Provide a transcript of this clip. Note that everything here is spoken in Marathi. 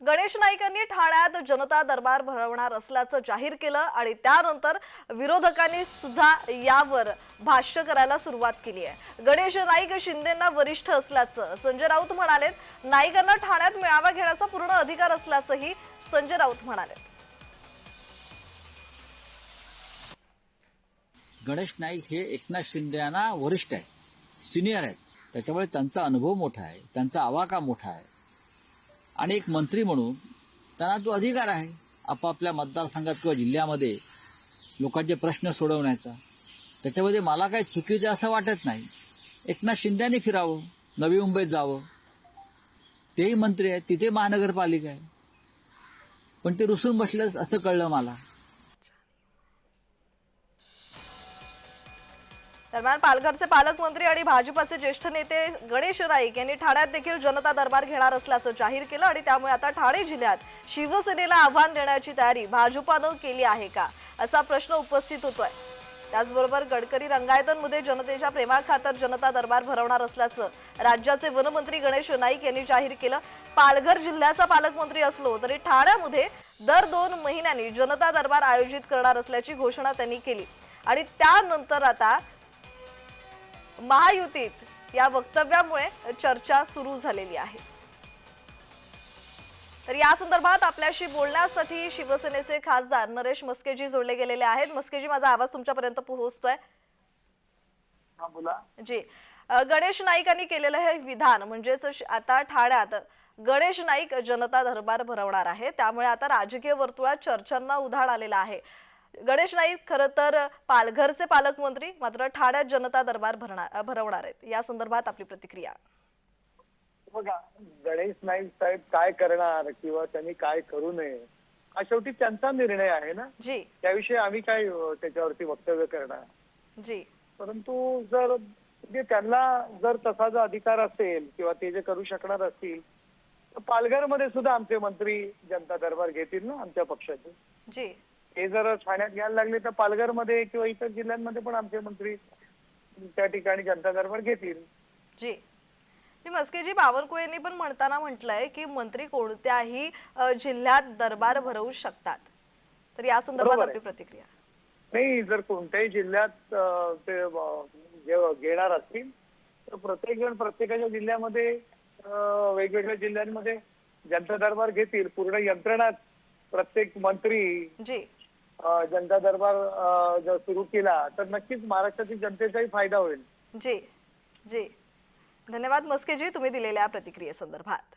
गणेश नाईकांनी ठाण्यात जनता दरबार भरवणार असल्याचं जाहीर केलं आणि त्यानंतर विरोधकांनी सुद्धा यावर भाष्य करायला सुरुवात केली आहे. गणेश नाईक शिंदेना वरिष्ठ असल्याचं संजय राऊत म्हणालेत. नाईकांना ठाण्यात मेळावा घेण्याचा पूर्ण अधिकार असल्याचंही संजय राऊत म्हणाले गणेश नाईक हे एकनाथ शिंदे यांना वरिष्ठ आहेत सिनियर आहेत. त्याच्यामुळे त्यांचा अनुभव मोठा आहे त्यांचा आवाका मोठा आहे. आणि एक मंत्री म्हणून त्यांना तो अधिकार आहे आपापल्या मतदारसंघात किंवा जिल्ह्यामध्ये लोकांचे प्रश्न सोडवण्याचा. त्याच्यामध्ये मला काही चुकीचं असं वाटत नाही. एकनाथ शिंद्यांनी फिरावं नवी मुंबईत जावं. तेही मंत्री आहेत तिथे महानगरपालिका आहे. पण ते रुसून बसल्यास असं कळलं मला. दरम्यान पालघरचे पालकमंत्री आणि भाजपाचे ज्येष्ठ नेते गणेश नाईक यांनी ठाण्यात देखील जनता दरबार घेणार असल्याचं जाहीर केलं आणि त्यामुळे आता ठाणे जिल्ह्यात शिवसेनेला आव्हान देण्याची तयारी भाजपानं केली आहे का? असा प्रश्न उपस्थित होतोय. त्याचबरोबर गडकरी रंगायतनमध्ये जनतेच्या प्रेमाखातर जनता दरबार भरवणार असल्याचं राज्याचे वनमंत्री गणेश नाईक यांनी जाहीर केलं. पालघर जिल्ह्याचा पालकमंत्री असलो तरी ठाण्यामध्ये दर दोन महिन्यांनी जनता दरबार आयोजित करणार असल्याची घोषणा त्यांनी केली. आणि त्यानंतर आता महायुतीत या वक्तव्यामुळे चर्चा सुरू झालेली आहे. तर या संदर्भात आपल्याशी बोलण्यासाठी शिवसेनेचे खासदार नरेश मस्केजी जोडले गेलेले आहेत. मस्केजी माझा आवाज तुमच्यापर्यंत पोहोचतोय? हा बोला. जी. गणेश नाईकांनी केलेलं हे विधान म्हणजेच आता ठाण्यात गणेश नाईक जनता दरबार भरवणार आहे. त्यामुळे आता राजकीय वर्तुळात चर्चांना उधाण आलेलं आहे. गणेश नाईक खरं तर पालघरचे पालकमंत्री मात्र ठाण्यात जनता दरबार भरणार भरवणार आहेत. या संदर्भात आपली प्रतिक्रिया. बघा गणेश नाईक साहेब काय करणार किंवा त्यांनी काय करू नये हा शेवटी त्यांचा निर्णय आहे ना? जी. त्याविषयी आम्ही काय त्याच्यावरती वक्तव्य करणार? जी. परंतु जर म्हणजे त्यांना जर तसा जर अधिकार असेल किंवा ते जे करू शकणार असतील तर पालघरमध्ये सुद्धा आमचे मंत्री जनता दरबार घेतील ना आमच्या पक्षाचे? जी. ते जर ठाण्यात घ्यायला लागले तर पालघरमध्ये किंवा इतर जिल्ह्यांमध्ये पण आमचे मंत्री त्या ठिकाणी जनता दरबार घेतील. जी. जी मस्केजी बावनकुळेंनी पण म्हणताना म्हटलंय की मंत्री कोणत्याही जिल्ह्यात दरबार भरवू शकतात. तर या संदर्भात. आपली प्रतिक्रिया. नाही जर कोणत्याही जिल्ह्यात ते घेणार असतील तर प्रत्येक जण प्रत्येकाच्या जिल्ह्यामध्ये वेगवेगळ्या जिल्ह्यांमध्ये जनता दरबार घेतील. पूर्ण यंत्रणात प्रत्येक मंत्री जी. जनता दरबार जर सुरू केला तर नक्कीच महाराष्ट्रातील जनतेचाही फायदा होईल. जी जी. धन्यवाद मस्केजी तुम्ही दिलेल्या प्रतिक्रियेसंदर्भात.